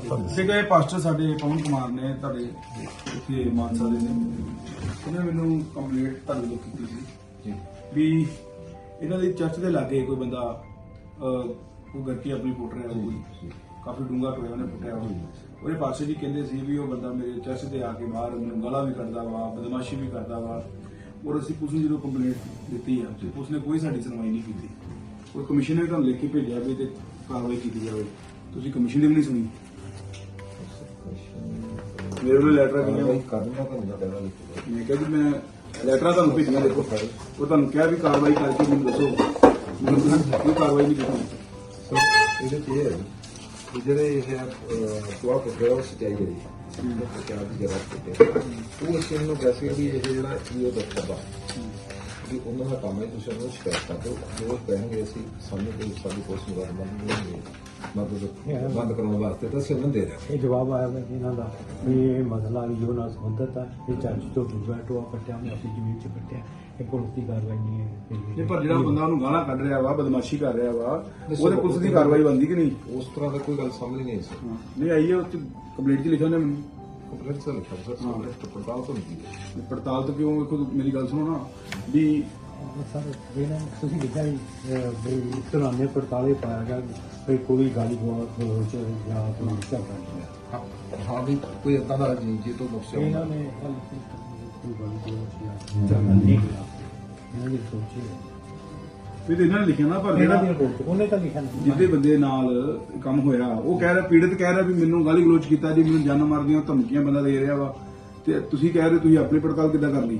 ਸੀਗਾ ਇਹ ਪਾਸਟਰ ਸਾਡੇ ਪਵਨ ਕੁਮਾਰ ਨੇ ਤੁਹਾਡੇ ਇੱਥੇ ਮਾਨਸਾ ਦੇ ਨੇ। ਉਹਨੇ ਮੈਨੂੰ ਕੰਪਲੀਟ ਤੁਹਾਡੇ ਤੋਂ ਕੀਤੀ ਸੀ ਵੀ ਇਹਨਾਂ ਦੀ ਚਰਚ ਦੇ ਲਾਗੇ ਕੋਈ ਬੰਦਾ ਕੋਈ ਗੱਟੀ ਆਪਣੀ ਪੁੱਟ ਰਿਹਾ ਕੋਈ ਕਾਫੀ ਡੂੰਘਾ ਟੋਇਆ ਉਹਨੇ ਪੁੱਟਿਆ ਹੋਇਆ। ਉਹਦੇ ਪਾਸੇ ਜੀ ਕਹਿੰਦੇ ਸੀ ਵੀ ਉਹ ਬੰਦਾ ਮੇਰੇ ਚਰਚ ਦੇ ਆ ਕੇ ਬਾਹਰ ਮੈਨੂੰ ਗਾਲਾਂ ਵੀ ਕੱਢਦਾ ਵਾ ਬਦਮਾਸ਼ੀ ਵੀ ਕਰਦਾ ਵਾ। ਔਰ ਅਸੀਂ ਪੁਲਿਸ ਨੂੰ ਜਦੋਂ ਕੰਪਲੇਂਟ ਦਿੱਤੀ ਆ ਉਸਨੇ ਕੋਈ ਸਾਡੀ ਸੁਣਵਾਈ ਨਹੀਂ ਕੀਤੀ। ਕੋਈ ਕਮਿਸ਼ਨਰ ਤੁਹਾਨੂੰ ਲਿਖ ਕੇ ਭੇਜਿਆ ਵੀ ਤੇ ਕਾਰਵਾਈ ਕੀਤੀ ਜਾਵੇ। ਤੁਸੀਂ ਕਮਿਸ਼ਨ ਦੀ ਵੀ ਨਹੀਂ ਸੁਣੀ। ਮੇਰੇ ਕੋਲ ਲੈਟਰ ਗਈਆਂ ਵਾ। ਕਰਨਾ ਤਾਂ ਨਹੀਂ ਪੈਣਾ ਲਿਖੋ ਮੈਂ ਕਿਹਾ ਜੀ ਮੈਂ ਲੈਟਰਾਂ ਤੁਹਾਨੂੰ ਭੇਜੀਆਂ ਦੇਖੋ। ਉਹ ਤੁਹਾਨੂੰ ਕਿਹਾ ਵੀ ਕਾਰਵਾਈ ਕਰਕੇ ਮੈਨੂੰ ਦੱਸੋ। ਮੈਨੂੰ ਕੋਈ ਕਾਰਵਾਈ ਨਹੀਂ ਕੀਤੀ। ਸਰ ਇਹਦੇ ਤੇ ਇਹ ਹੈ ਵੀ ਜਿਹੜੇ ਇਹ ਕੋਆ ਕੋਆ ਉਹ ਸਚਾਈ ਜਿਹੜੀ ਸਚਾਈ ਦੀ ਜਗ੍ਹਾ ਤੇ ਉਹ ਅਸੀਂ ਨੂੰ ਵੀ ਇਹ ਜਿਹੜਾ ਇਹ ਦਫਤਰ ਵੀ ਉਹਨਾਂ ਦਾ ਕੰਮ ਹੈ ਤੁਸੀਂ ਉਹਨੂੰ ਸ਼ਿਕਾਇਤ ਕਰ ਦਿਓ। ਜੋ ਉਹ ਕਹਿਣਗੇ ਅਸੀਂ ਸਾਨੂੰ ਕੋਈ ਸਾਡੀ ਨੂੰ ਬੰਦ ਨਹੀਂ ਮਦਦ ਬੰਦ ਕਰਾਉਣ ਵਾਸਤੇ ਤਾਂ ਅਸੀਂ ਉਹਨਾਂ ਨੂੰ ਦੇ ਰਹੇ ਇਹ ਜਵਾਬ ਆਇਆ ਵਾ ਇਹਨਾਂ ਦਾ ਵੀ ਇਹ ਮਸਲਾ ਜੋ ਨਾਲ ਸੰਬੰਧਤ ਹੈ ਇਹ ਚਰਚ ਤੋਂ ਦੂਜਾ ਟੋਆ ਪੱਟਿਆ ਉਹਨੇ ਆਪਣੀ ਜ਼ਮੀਨ 'ਚ ਪੱਟਿਆ ਇਹ ਪੁਲਿਸ ਦੀ ਕਾਰਵਾਈ ਨਹੀਂ ਹੈ। ਨਹੀਂ ਪਰ ਜਿਹੜਾ ਬੰਦਾ ਉਹਨੂੰ ਗਾਲਾਂ ਕੱਢ ਰਿਹਾ ਵਾ ਬਦਮਾਸ਼ੀ ਕਰ ਰਿਹਾ ਵਾ ਉਹਦੇ ਪੁਲਿਸ ਦੀ ਕਾਰਵਾਈ ਬਣਦੀ ਕਿ ਨਹੀਂ? ਉਸ ਤਰ੍ਹਾਂ ਦਾ ਕੋਈ ਗੱਲ ਸਾਹਮਣੇ ਨਹੀਂ ਆਈ ਨਹੀਂ ਆਈ ਹੈ ਉਹ ਕੰਪਲੀਟ 'ਚ ਲਿਖਿਆ ਉਹਨੇ ਮੈਨੂੰ। ਲਿਖਿਆ ਸਰ ਤੋਂ ਪੜਤਾਲ ਤੋਂ ਨਹੀਂ ਕੀਤੀ ਪੜਤਾਲ ਤੋਂ ਕਿਉਂ ਵੇਖੋ ਮੇਰੀ ਗੱਲ ਸੁਣੋ ਨਾ ਵੀ ਸਰ ਇਹਨਾਂ ਨੇ ਤੁਸੀਂ ਲਿਖਿਆ ਵੀ ਅਹ, ਵੀ ਤੁਰਾਨੇ ਪੜਤਾਲੇ ਪਾਇਆ ਗਿਆ ਵੀ ਕੋਈ ਗਾਲੀ ਗਲੋਚ ਜਾਂ ਕੋਈ ਝਗੜਾ ਨਹੀਂ ਹੈ। ਹਾਂ ਹਾਂ ਵੀ ਕੋਈ ਏਦਾਂ ਦਾ ਜੀ ਜੀ ਤੋਂ ਨੁਕਸੇ ਇਹਨਾਂ ਨੇ ਕੋਈ ਗਾਲੀ ਗਲੋਚ ਜਾਂ ਝਗੜਾ ਨਹੀਂ ਇਹਨਾਂ ਨੇ ਸੋਚੀ ਹੈ। ਵੀ ਤੇ ਇਹਨਾਂ ਨੇ ਲਿਖਿਆ ਨਾ ਪਰ ਜਿਹੜਾ ਦੀ ਰਿਪੋਰਟ ਉਹਨੇ ਤਾਂ ਲਿਖਿਆ ਨਹੀਂ ਜਿਹਦੇ ਬੰਦੇ ਨਾਲ ਕੰਮ ਹੋਇਆ ਉਹ ਕਹਿ ਰਿਹਾ ਪੀੜਤ ਕਹਿ ਰਿਹਾ ਵੀ ਮੈਨੂੰ ਗਾਲੀ ਗਲੋਚ ਕੀਤਾ ਜੀ ਮੈਨੂੰ ਜਾਨ ਮਾਰਦੀਆਂ ਧਮਕੀਆਂ ਬੰਦਾ ਦੇ ਰਿਹਾ ਵਾ। ਤੇ ਤੁਸੀਂ ਕਹਿ ਰਹੇ ਤੁਸੀਂ ਆਪਣੀ ਪੜਤਾਲ ਕਿੱਦਾਂ ਕਰ ਲਈ?